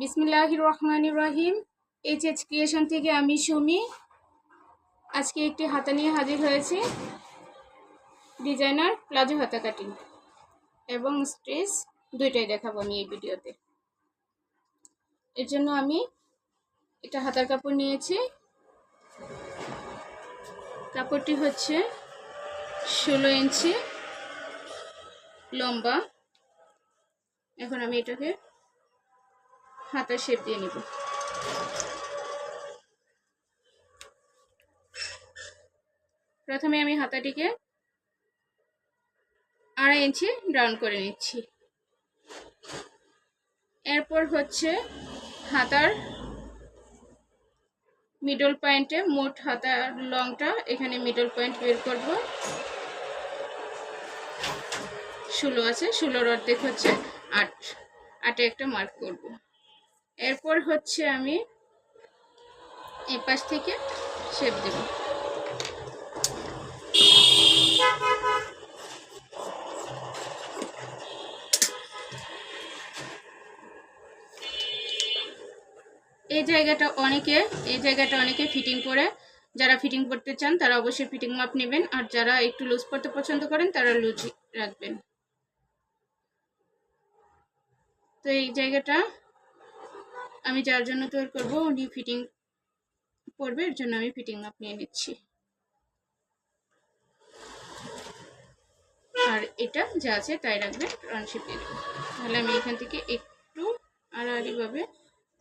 বিসমিল্লাহ রহমান রহিম এইচ এইচ ক্রিয়েশন থেকে আমি সুমি। আজকে একটি হাতা নিয়ে হাজির হয়েছি। ডিজাইনার প্লাজো হাতা কাটিং এবং স্ট্রেস দুইটাই দেখাবো আমি এই ভিডিওতে। এর জন্য আমি এটা হাতার কাপড় নিয়েছি। কাপড়টি হচ্ছে ষোলো ইঞ্চি লম্বা। এখন আমি এটাকে হাতার শেপ দিয়ে নিব। প্রথমে আমি হাতাটিকে আড়াই ইঞ্চি ডাউন করে নিচ্ছি। এরপর হচ্ছে হাতার মিডল পয়েন্টে মোট হাতার লংটা এখানে মিডল পয়েন্ট বের করব। ষোলো আছে, ষোলোর অর্ধেক হচ্ছে আট। আটে একটা মার্ক করব। এরপর হচ্ছে আমি এই পাশ থেকে শেপ দেব। এই জায়গাটা অনেকে, এই জায়গাটা অনেকে ফিটিং করে, যারা ফিটিং করতে চান তারা অবশ্যই ফিটিং মাপ নেবেন, আর যারা একটু লুজ করতে পছন্দ করেন তারা লুজ রাখবেন। তো এই জায়গাটা আমি যার জন্য তৈরি করব, উনি ফিটিং করবে, এর জন্য আমি ফিটিং মাপ নিয়ে নিচ্ছি। আর এটা যা আছে তাই রাখবেন রানশিপ দিয়ে দেবো। তাহলে আমি এখান থেকে একটু আড়াআড়িভাবে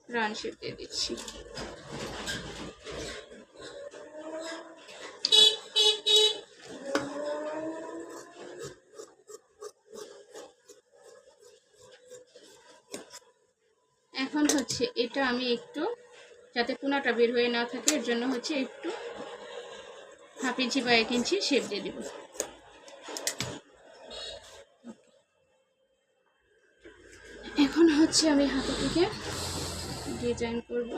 রানশিপ দিয়ে দিচ্ছি। এখন হচ্ছে এটা আমি একটু, যাতে কোনাটা বের হয়ে না থাকে, এর জন্য হচ্ছে একটু হাফ ইঞ্চি বা এক ইঞ্চি শেপ দিয়ে দেব। এখন হচ্ছে আমি হাতাটিকে ডিজাইন করব।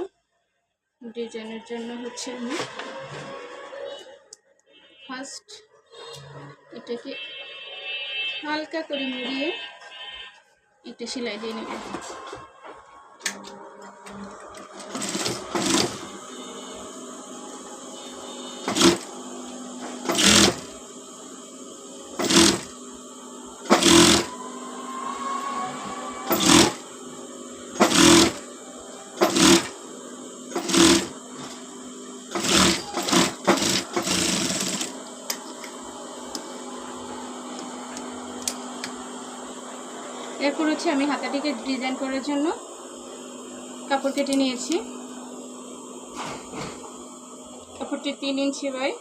ডিজাইনের জন্য হচ্ছে আমি ফার্স্ট এটাকে হালকা করে মুড়িয়ে একটা সেলাই দিয়ে নেব। এরপর হচ্ছে আমি হাতাটিকে ডিজাইন করার জন্য কাপড় কেটে নিয়েছি। কাপড়টি তিন ইঞ্চি বাই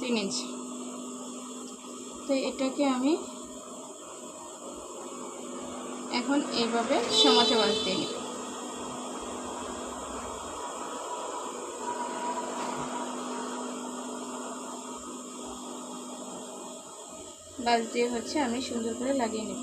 তিন ইঞ্চি। তো এটাকে আমি এখন এইভাবে সমাজে বাঁধতে নিই। বাস দিয়ে হচ্ছে আমি সুন্দর করে লাগিয়ে নেব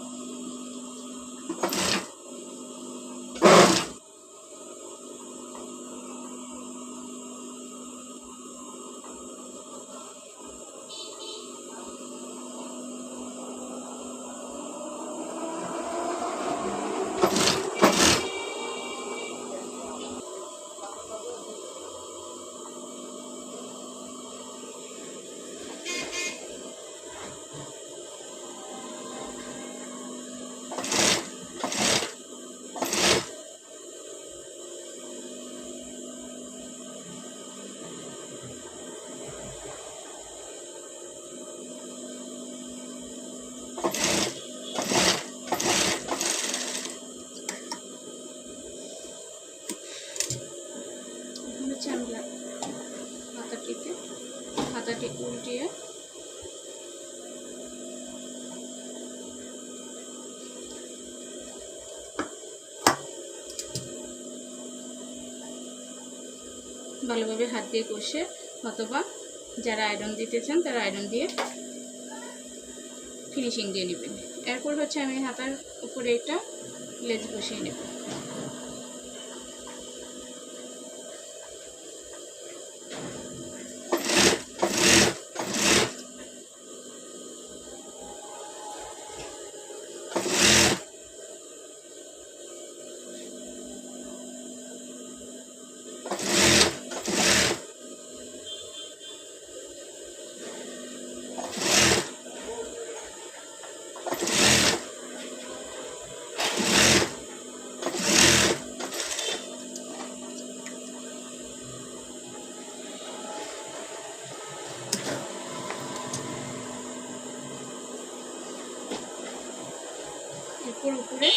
হচ্ছে আমি হাতাটিকে হাতাটি উল্টিয়ে ভালোভাবে হাত দিয়ে কষে, অথবা যারা আয়রন দিতে চান তারা আয়রন দিয়ে ফিনিশিং দিয়ে নেবেন। এরপর হচ্ছে আমি হাতার উপরে একটা লেজ বসিয়ে নেব। উপরে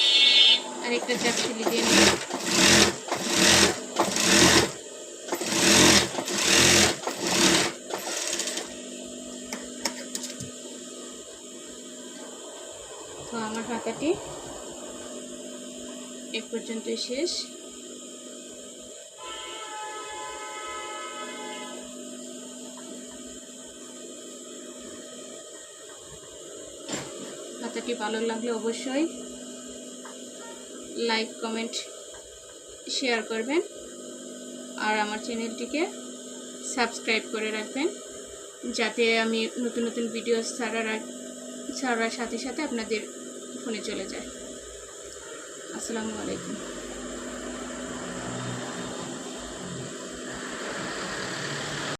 আর একটা চাপ চিলি দিয়ে তো আমার ঢাকাটি এ পর্যন্তই শেষ। হাতাটি ভালো লাগলে অবশ্যই লাইক, কমেন্ট, শেয়ার করবেন আর আমার চ্যানেলটিকে সাবস্ক্রাইব করে রাখবেন যাতে আমি নতুন নতুন ভিডিও ছাড়ার ছাড়ার সাথে সাথে আপনাদের ফোনে চলে যায়। আসসালামু আলাইকুম।